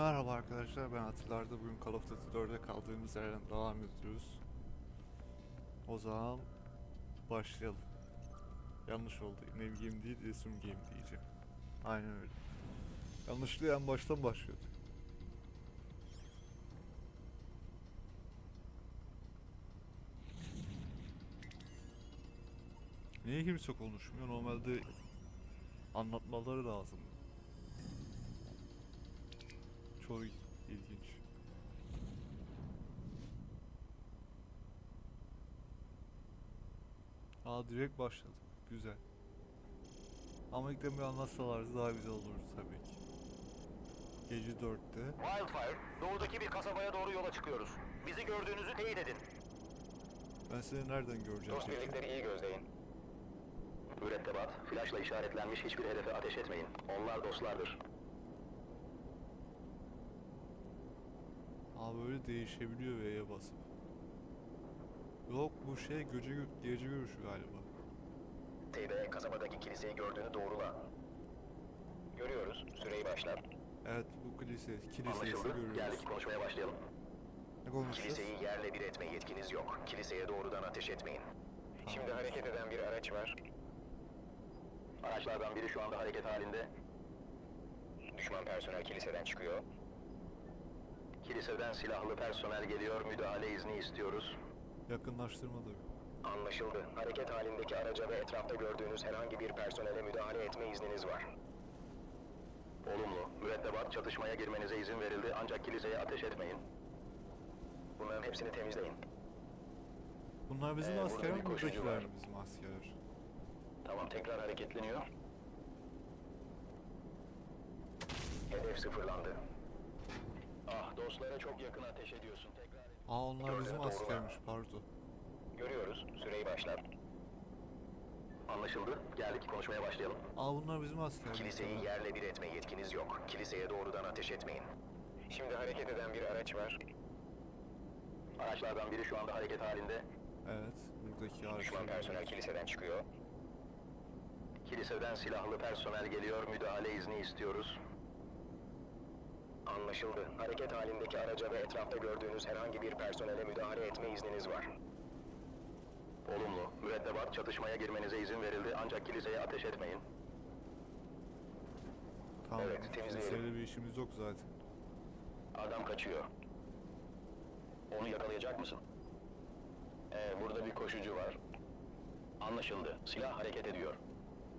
Merhaba arkadaşlar ben Atilla'da bugün Call of Duty 4'e kaldığımız yerden devam ediyoruz. O zaman başlayalım. Yanlış oldu. Name game değil resim game diyeceğim. Aynen öyle. Yanlışlıkla en baştan başlıyordu. Niye kimse konuşmuyor? Normalde anlatmaları lazım. Çok ilginç. Aa direkt başladı. Güzel. Ama ilk bir anlatsalardı daha güzel olurdu tabii ki. Gece 4'te. Wildfire, doğudaki bir kasabaya doğru yola çıkıyoruz. Bizi gördüğünüzü teyit edin. Ben seni nereden göreceğim Dost peki? birlikleri iyi gözleyin. Mürettebat, flaşla işaretlenmiş hiçbir hedefe ateş etmeyin. Onlar dostlardır. Aa böyle değişebiliyor V'ye basıp. Yok bu şey gece, gö- gece görüşü galiba. Teybe, kasabadaki kiliseyi gördüğünü doğrula. Görüyoruz, süreyi başlar. Evet bu kilise, Anlaşıldı, görüyoruz. geldik konuşmaya başlayalım. Ne konuşacağız? Kiliseyi yerle bir etme yetkiniz yok. Kiliseye doğrudan ateş etmeyin. Şimdi hareket eden bir araç var. Araçlardan biri şu anda hareket halinde. Düşman personel kiliseden çıkıyor. Kiliseden silahlı personel geliyor. Müdahale izni istiyoruz. Yakınlaştırma da yok. Anlaşıldı. Hareket halindeki araca ve etrafta gördüğünüz herhangi bir personele müdahale etme izniniz var. Olumlu. Mürettebat çatışmaya girmenize izin verildi ancak kiliseye ateş etmeyin. Bunların hepsini temizleyin. Bunlar bizim Ee, burada asker bir mi koşucu buradakiler var. mi bizim askerler? Tamam tekrar hareketleniyor. Hedef sıfırlandı. Ah dostlara çok yakın ateş ediyorsun. Tekrar et. Aa onlar bizim askermiş pardon. Görüyoruz. Süreyi başlar. Anlaşıldı. Geldik konuşmaya başlayalım. Aa bunlar bizim askermiş. Kiliseyi yerle bir etme yetkiniz yok. Kiliseye doğrudan ateş etmeyin. Şimdi hareket eden bir araç var. Araçlardan biri şu anda hareket halinde. Evet buradaki Düşman araçlar. personel kiliseden çıkıyor. Kiliseden silahlı personel geliyor. Müdahale izni istiyoruz. Anlaşıldı. Hareket halindeki araca ve etrafta gördüğünüz herhangi bir personele müdahale etme izniniz var. Olumlu. Mürettebat çatışmaya girmenize izin verildi ancak kiliseye ateş etmeyin. Tamam. Evet, temizleyelim. Kiliseyle bir işimiz yok zaten. Adam kaçıyor. Onu yakalayacak mısın? Ee, burada bir koşucu var. Anlaşıldı. Silah hareket ediyor.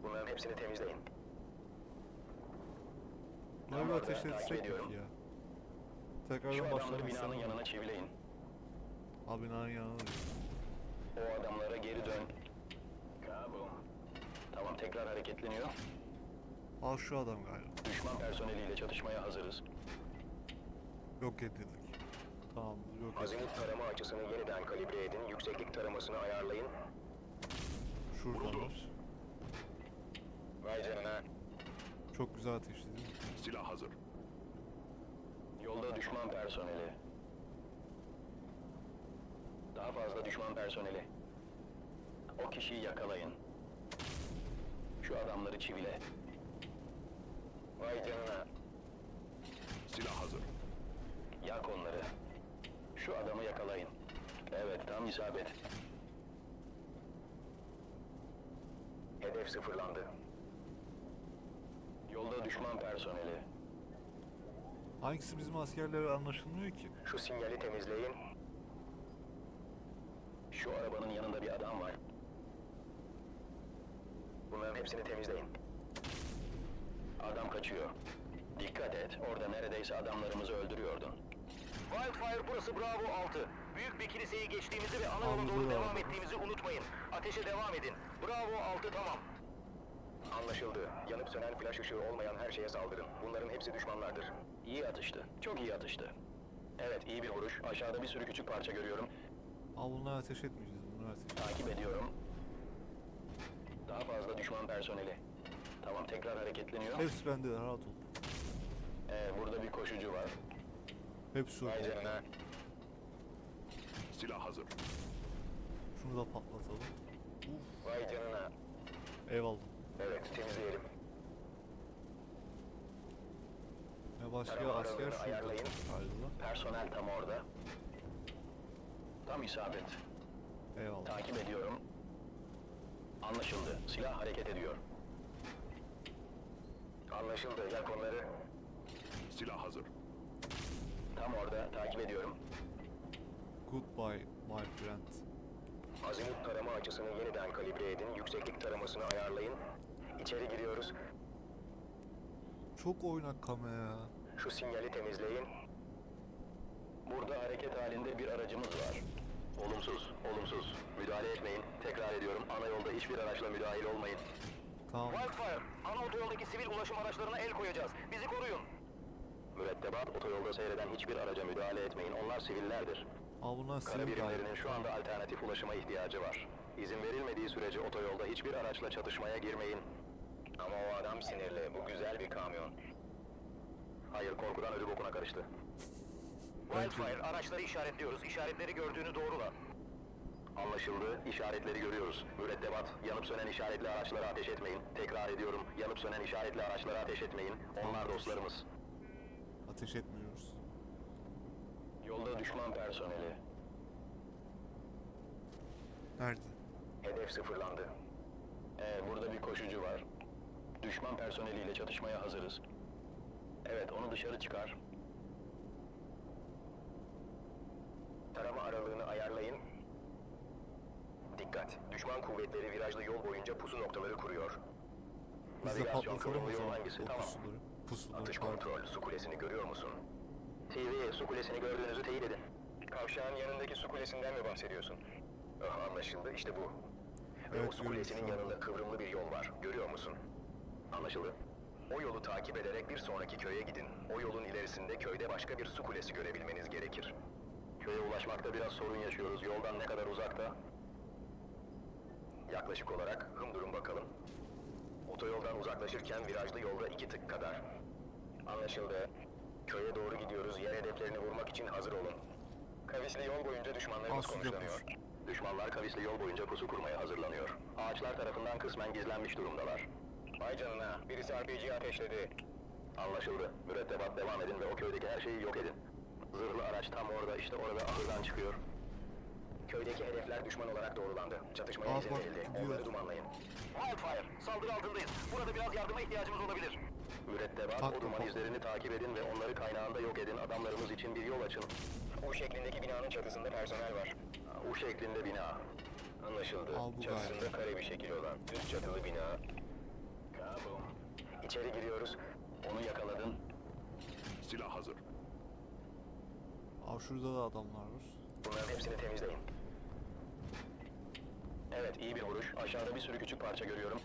Bunların hepsini temizleyin. Bunları ateş etsek peki ya. Şu Tekrardan adamları başlamak binanın yanına çivileyin. Abi binanın yanına. O adamlara geri dön. Kabum. Tamam tekrar hareketleniyor. Aa şu adam galiba. Düşman personeliyle çatışmaya hazırız. Yok edildik. Tamam yok edildik. Azimut tarama açısını yeniden kalibre edin. Yükseklik taramasını ayarlayın. Şuradalar. Vay canına. Çok güzel mi? Silah hazır. Yolda düşman personeli. Daha fazla düşman personeli. O kişiyi yakalayın. Şu adamları çivile. Vay canına. Silah hazır. Yak onları. Şu adamı yakalayın. Evet, tam isabet. Hedef sıfırlandı. Yolda düşman personeli. Hangisi bizim askerlere anlaşılmıyor ki? Şu sinyali temizleyin. Şu arabanın yanında bir adam var. Bunların hepsini temizleyin. Adam kaçıyor. Dikkat et, orada neredeyse adamlarımızı öldürüyordun. Wildfire burası Bravo 6. Büyük bir kiliseyi geçtiğimizi ve ana yola doğru devam ettiğimizi unutmayın. Ateşe devam edin. Bravo 6 tamam. Anlaşıldı. Yanıp sönen flash ışığı olmayan her şeye saldırın. Bunların hepsi düşmanlardır. İyi atıştı. Çok iyi atıştı. Evet, iyi bir vuruş. Aşağıda bir sürü küçük parça görüyorum. Aa bunlara ateş etmeyeceğiz. Bunlara ateş Takip ediyorum. Daha fazla düşman personeli. Tamam, tekrar hareketleniyor. Hepsi bende rahat ol. Ee, burada bir koşucu var. Hepsi Vay orada. canına. Silah hazır. Şunu da patlatalım. Vay canına. Eyvallah. Evet, temizleyelim. Ya Tarama asker aralığını şurada ayarlayın. galiba. Personel tam orada. Tam isabet. Eyvallah. Takip ediyorum. Anlaşıldı. Silah hareket ediyor. Anlaşıldı. Yak onları. Silah hazır. Tam orada. Takip ediyorum. Goodbye my friend. Azimut tarama açısını yeniden kalibre edin. Yükseklik taramasını ayarlayın. İçeri giriyoruz. Çok oynak kamera. Şu sinyali temizleyin. Burada hareket halinde bir aracımız var. Olumsuz, olumsuz. Müdahale etmeyin. Tekrar ediyorum. Ana yolda hiçbir araçla müdahil olmayın. Tamam. Wildfire, ana otoyoldaki sivil ulaşım araçlarına el koyacağız. Bizi koruyun. Mürettebat, otoyolda seyreden hiçbir araca müdahale etmeyin. Onlar sivillerdir. Aa bunlar Kara sivil birimlerinin şu anda alternatif ulaşıma ihtiyacı var. İzin verilmediği sürece otoyolda hiçbir araçla çatışmaya girmeyin. Ama o adam sinirli. Bu güzel bir kamyon. Hayır, korkudan ödü bokuna karıştı. Wildfire, araçları işaretliyoruz. İşaretleri gördüğünü doğrula. Anlaşıldı. İşaretleri görüyoruz. Mürettebat, yanıp sönen işaretli araçlara ateş etmeyin. Tekrar ediyorum, yanıp sönen işaretli araçlara ateş etmeyin. Onlar dostlarımız. Ateş etmiyoruz. Yolda düşman personeli. Nerede? Hedef sıfırlandı. Ee, burada bir koşucu var. Düşman personeliyle çatışmaya hazırız. Evet, onu dışarı çıkar. Tarama aralığını ayarlayın. Dikkat! Düşman kuvvetleri virajlı yol boyunca pusu noktaları kuruyor. Biz de Navigasyon patlatalım o kurulu yol zaman. hangisi? O Tamam. pusuları. Pusuları Atış kontrol, su kulesini görüyor musun? TV, su kulesini gördüğünüzü teyit edin. Kavşağın yanındaki su kulesinden mi bahsediyorsun? Ah, anlaşıldı, işte bu. Ve Evet, o su görüyorum kulesinin şu anda. yanında kıvrımlı bir yol var, görüyor musun? Anlaşıldı. O yolu takip ederek bir sonraki köye gidin. O yolun ilerisinde köyde başka bir su kulesi görebilmeniz gerekir. Köye ulaşmakta biraz sorun yaşıyoruz. Yoldan ne kadar uzakta? Yaklaşık olarak hım durum bakalım. Otoyoldan uzaklaşırken virajlı yolda iki tık kadar. Anlaşıldı. Köye doğru gidiyoruz. Yer hedeflerini vurmak için hazır olun. Kavisli yol boyunca düşmanlarımız konuşlanıyor. Düşmanlar kavisli yol boyunca pusu kurmaya hazırlanıyor. Ağaçlar tarafından kısmen gizlenmiş durumdalar. Vay canına, birisi RPG ateşledi. Anlaşıldı. Mürettebat devam edin ve o köydeki her şeyi yok edin. Zırhlı araç tam orada, işte orada ahırdan çıkıyor. Köydeki hedefler düşman olarak doğrulandı. Çatışmaya izin verildi. Onları dumanlayın. Wildfire, saldırı altındayız. Burada biraz yardıma ihtiyacımız olabilir. Mürettebat, o duman izlerini takip edin ve onları kaynağında yok edin. Adamlarımız için bir yol açın. U şeklindeki binanın çatısında personel var. U şeklinde bina. Anlaşıldı. Çatısında kare bir şekil olan düz çatılı bina. İçeri giriyoruz. Onu yakaladın. Silah hazır. Aa şurada da adamlar var. Bunların hepsini temizleyin. Evet, iyi bir vuruş. Aşağıda bir sürü küçük parça görüyorum.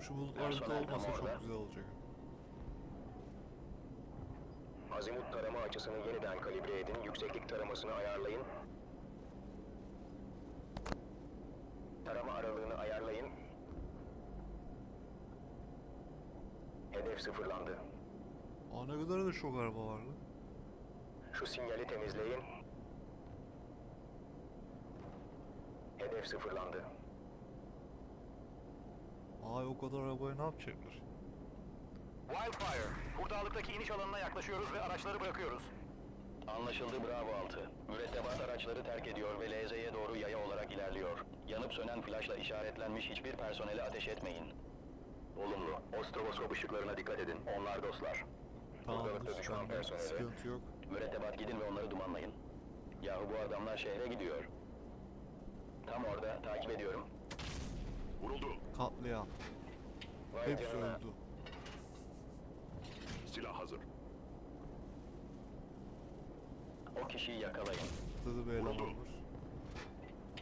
Şu bulutlarda olmasa orada. çok güzel olacak. Azimut tarama açısını yeniden kalibre edin. Yükseklik taramasını ayarlayın. Tarama aralığını ayarlayın. Hedef sıfırlandı. Aa ne kadar da çok araba var lan. Şu sinyali temizleyin. Hedef sıfırlandı. Aa o kadar arabaya ne yapacaklar? Wildfire, hurdalıktaki iniş alanına yaklaşıyoruz ve araçları bırakıyoruz. Anlaşıldı Bravo 6. Mürettebat araçları terk ediyor ve LZ'ye doğru yaya olarak ilerliyor. Yanıp sönen flaşla işaretlenmiş hiçbir personele ateş etmeyin. Olumlu. O stroboskop ışıklarına dikkat edin. Onlar dostlar. Hurdalıkta düşman personeli. Sıkıntı yok. Mürettebat gidin ve onları dumanlayın. Yahu bu adamlar şehre gidiyor. Tam orada takip ediyorum. Vuruldu. Katliam. Vay Hepsi canına. öldü. Silah hazır. O kişiyi yakalayın. Bir eleman Vuruldu.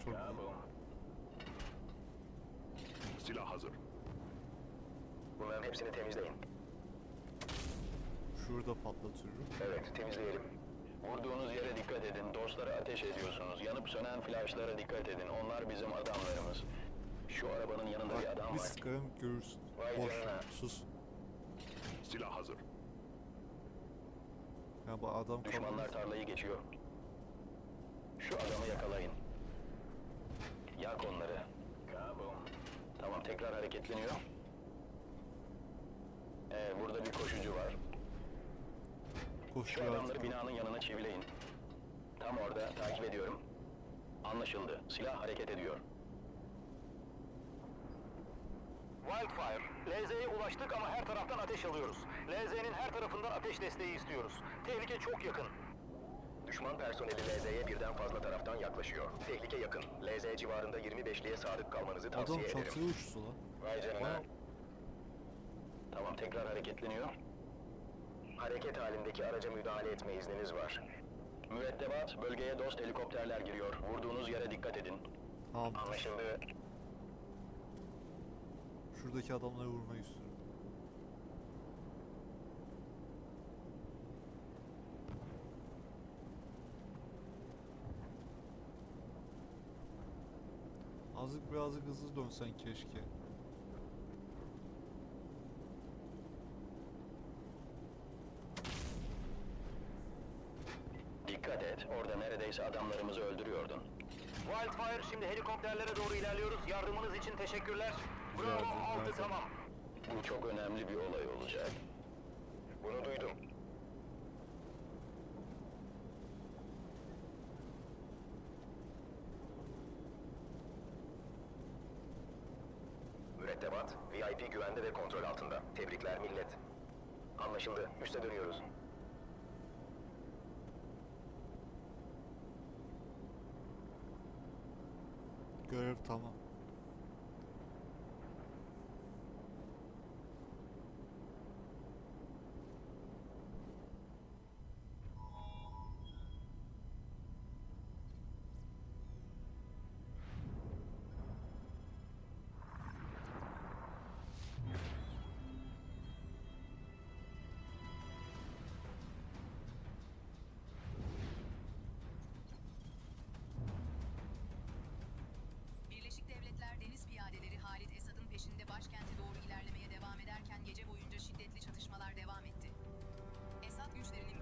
Çok. Silah hazır. Bunların hepsini temizleyin. Şurada patlatıyorum. Evet, temizleyelim. Vurduğunuz yere dikkat edin. Dostlara ateş ediyorsunuz. Yanıp sönen flaşlara dikkat edin. Onlar bizim adamlarımız. Şu arabanın yanında bir Bak adam bir var. sıkarım görürsün. Vay Boş canına. sus. Silah hazır. Ya bu adam Düşmanlar kalmadı. tarlayı geçiyor. Şu adamı yakalayın. Yak onları. Kabum. Tamam, tekrar hareketleniyor. Ee, burada bir koşucu var. Şu Koşuyor adamları artık. binanın yanına çivileyin. Tam orada takip ediyorum. Anlaşıldı. Silah hareket ediyor. Wildfire, LZ'ye ulaştık ama her taraftan ateş alıyoruz. LZ'nin her tarafından ateş desteği istiyoruz. Tehlike çok yakın. Düşman personeli LZ'ye birden fazla taraftan yaklaşıyor. Tehlike yakın. LZ civarında 25'liye sadık kalmanızı Adam tavsiye ederim. çatıya uçtu lan. Vay canına. Tamam tekrar hareketleniyor. Hareket halindeki araca müdahale etme izniniz var. Mürettebat, bölgeye dost helikopterler giriyor. Vurduğunuz yere dikkat edin. Tamam. Anlaşıldı. Şuradaki adamları vurmayı istiyorum. Azıcık birazcık hızlı dönsen keşke. Dikkat et, orada neredeyse adamlarımızı öldürüyordun. Wildfire, şimdi helikopterlere doğru ilerliyoruz. Yardımınız için teşekkürler. Bravo, Yardım, altı nerede? tamam. Bu çok önemli bir olay olacak. Bunu duydum. Mürettebat, VIP güvende ve kontrol altında. Tebrikler millet. Anlaşıldı. Üste dönüyoruz. Görev tamam. Deniz Piyadeleri Halit Esad'ın peşinde başkente doğru ilerlemeye devam ederken gece boyunca şiddetli çatışmalar devam etti. Esad güçlerinin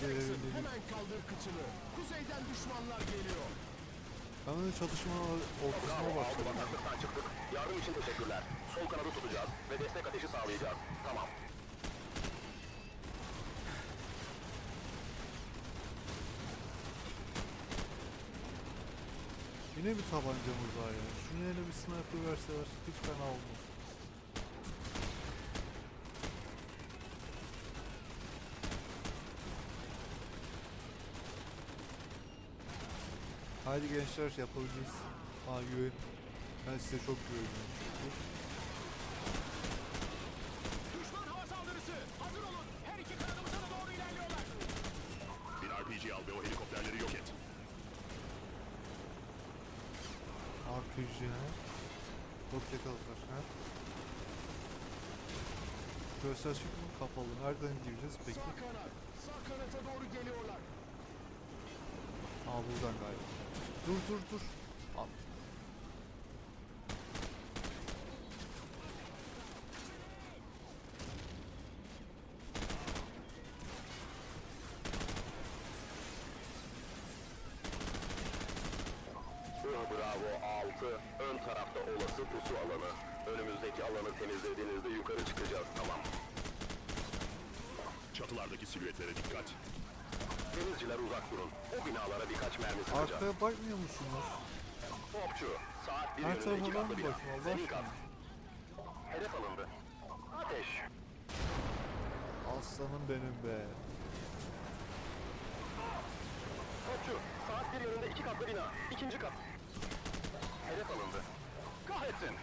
Jackson hemen kaldır kıçını. Kuzeyden düşmanlar geliyor. Hemen çatışma ortasına başladı. Bataklıktan çıktık. Yardım için teşekkürler. Sol kanadı tutacağız ve destek ateşi sağlayacağız. Tamam. Yine bir tabancamız var ya. Şunu yerine bir sniper verseler hiç fena olmaz. Haydi gençler yapabiliriz. Ha güven. Ben size çok güveniyorum. çünkü. Düşman hava saldırısı. Hazır olun. Her iki kanadımıza da doğru ilerliyorlar. Bir RPG al ve o helikopterleri yok et. RPG ha? Roket atar ha? Göğsel açık mı kapalı? Nereden gireceğiz peki? Sağ kanat. Sağ kanata doğru geliyorlar. Aa buradan galiba. Dur dur dur. Al. Bravo 6. Ön tarafta olası pusu alanı. Önümüzdeki alanı temizlediğinizde yukarı çıkacağız. Tamam. Çatılardaki silüetlere dikkat. Denizciler uzak durun. O binalara birkaç mermi sıkacağız. Arkaya bakmıyor musunuz? Topçu. Saat bir Her yönünde tarafa iki ben katlı mi bina. bakayım, Allah Zemin aşkına? kat. Hedef alındı. Ateş. Aslanım benim be. Topçu. Saat bir yönünde iki katlı bina. İkinci kat. Hedef alındı. Kahretsin.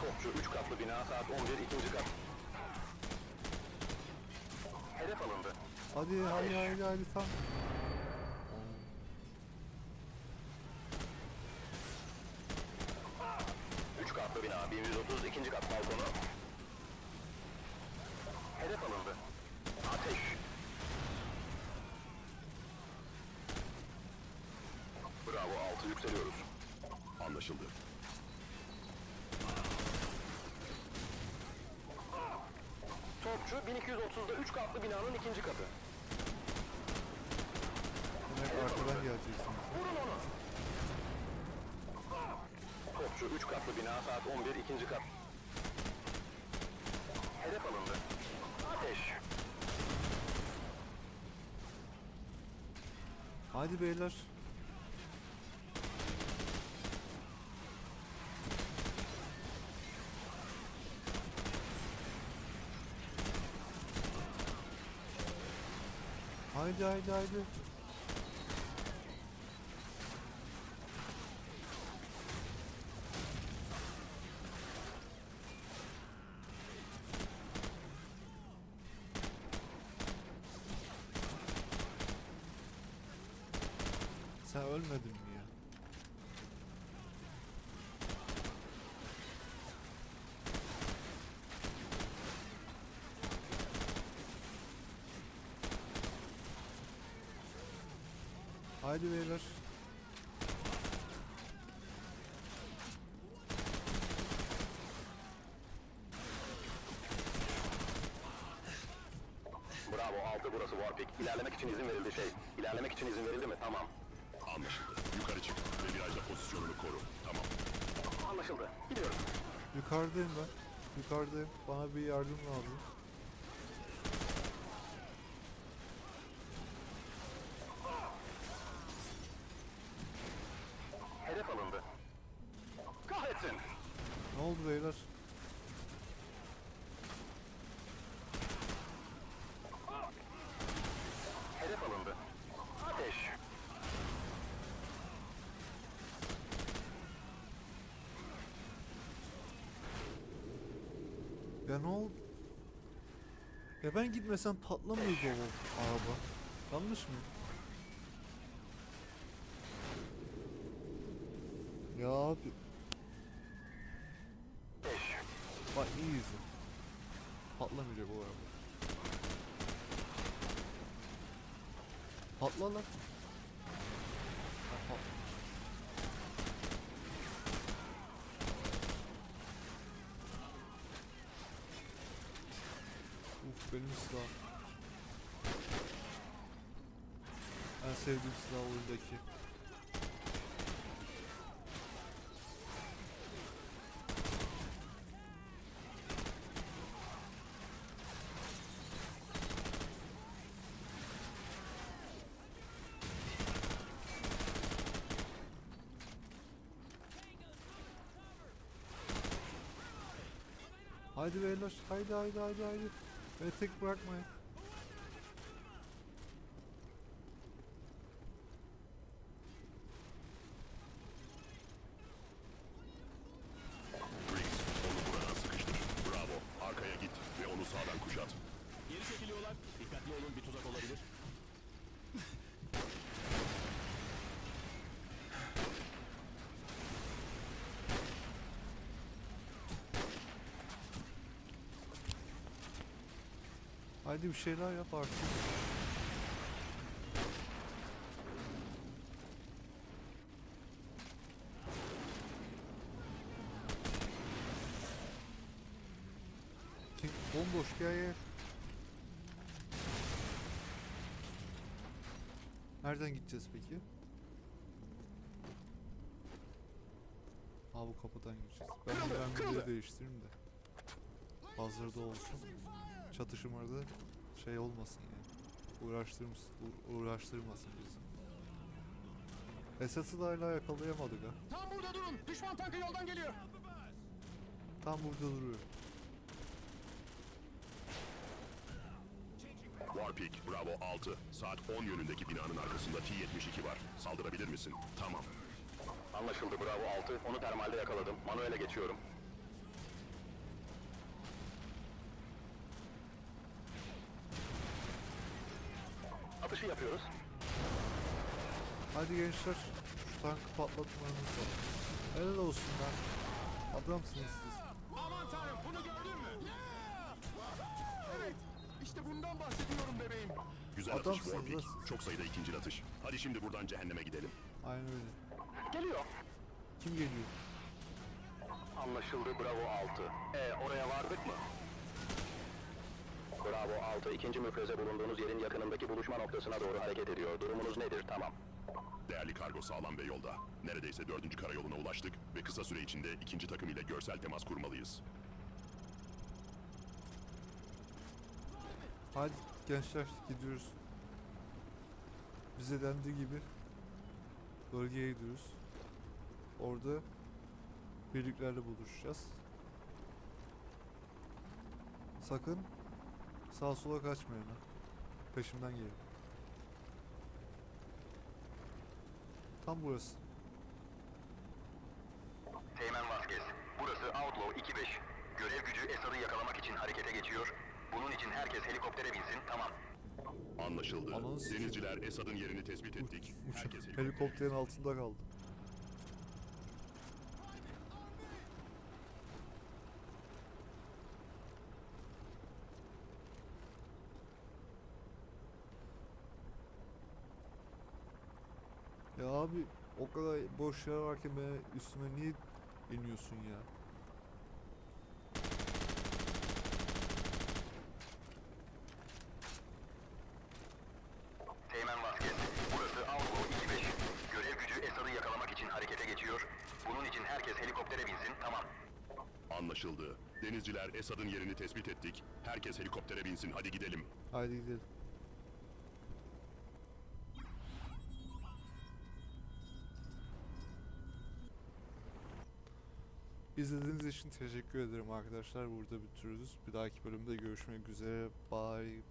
Topçu üç katlı bina saat 11 ikinci kat. Hedef alındı. Hadi hadi hadi hadi tam. katlı bina 1130 ikinci kat balkonu. Hedef alındı. Ateş. Bravo 6 yükseliyoruz. Anlaşıldı. Topçu 1230'da 3 katlı binanın ikinci katı. Demek arkadan geleceksiniz. Vurun onu. Topçu 3 katlı bina saat 11 ikinci kat. Hedef alındı. Ateş. Hadi beyler. Haydi haydi haydi. Sen ölmedin mi ya? Haydi beyler. Bravo 6 burası Warpick. İlerlemek için izin verildi şey. İlerlemek için izin verildi mi? Tamam. Anlaşıldı. Yukarı çık ve virajda pozisyonunu koru. Tamam. Anlaşıldı. Gidiyorum. Yukarıdayım ben. Yukarıdayım. Bana bir yardım lazım. Hedef alındı. Kahretsin. Ne oldu beyler? Hedef alındı. Ateş. Ya ne oldu? Ya ben gitmesem patlamıyordu o araba. Yanlış mı? Ya abi bak iyi izle. Patlamayacak o araba. Patla lan. Ha, pat- Benim silah. En sevdiğim silah oyundaki. Haydi beyler, haydi haydi haydi haydi. Beni tek bırakmayın. Briggs, onu buradan sıkıştır. Bravo. Arkaya git ve onu sağdan kuşat. Geri çekiliyorlar. Dikkatli olun bir tuzak olabilir. Haydi bir şeyler yap artık. Bomboş gel gel. Nereden gideceğiz peki? Ha bu kapıdan gireceğiz. Ben ben videoyu değiştireyim de. Hazırda olsun. Çatışmada şey olmasın yani. Uğraştırmış, uğ- uğraştırmasın bizi. Esas'ı da hala yakalayamadık ha. Tam burada durun. Düşman tankı yoldan geliyor. Tam burada duruyor. Warpeak, Bravo 6. Saat 10 yönündeki binanın arkasında T-72 var. Saldırabilir misin? Tamam. Anlaşıldı Bravo 6. Onu termalde yakaladım. Manuel'e geçiyorum. Yapıyoruz. Hadi gençler, şu tankı patlatmanız lazım. Helal olsun lan. Adamsınız siz. Aman tanrım bunu gördün mü? Evet. İşte bundan bahsediyorum bebeğim. Güzel atış Adamsınız Warwick. lan. Çok sayıda ikinci atış. Hadi şimdi buradan cehenneme gidelim. Aynen öyle. Geliyor. Kim geliyor? Anlaşıldı Bravo 6. E oraya vardık mı? Bravo 6 ikinci müfreze bulunduğunuz yerin yakınındaki buluşma noktasına doğru hareket ediyor. Durumunuz nedir? Tamam. Değerli kargo sağlam ve yolda. Neredeyse dördüncü karayoluna ulaştık ve kısa süre içinde ikinci takım ile görsel temas kurmalıyız. Hadi gençler gidiyoruz. Bize dendiği gibi bölgeye gidiyoruz. Orada birliklerle buluşacağız. Sakın sağa sola kaçmayın ha. Peşimden gelin. Tam burası. Teğmen Vazquez. Burası Outlaw 2-5. Görev gücü Esad'ı yakalamak için harekete geçiyor. Bunun için herkes helikoptere binsin. Tamam. Anlaşıldı. Ananı sikeyim. Denizciler Esad'ın yerini tespit ettik. Uç- Herkes helikopterin altında kaldı. Ya abi o kadar boş yer varken ben üstüme niye iniyorsun ya? Teğmen Vazquez. Burası Outlaw 2-5. Görev gücü Esad'ı yakalamak için harekete geçiyor. Bunun için herkes helikoptere binsin. Tamam. Anlaşıldı. Denizciler Esad'ın yerini tespit ettik. Herkes helikoptere binsin. Hadi gidelim. Haydi gidelim. İzlediğiniz için teşekkür ederim arkadaşlar. Burada bitiriyoruz. Bir dahaki bölümde görüşmek üzere. Bye.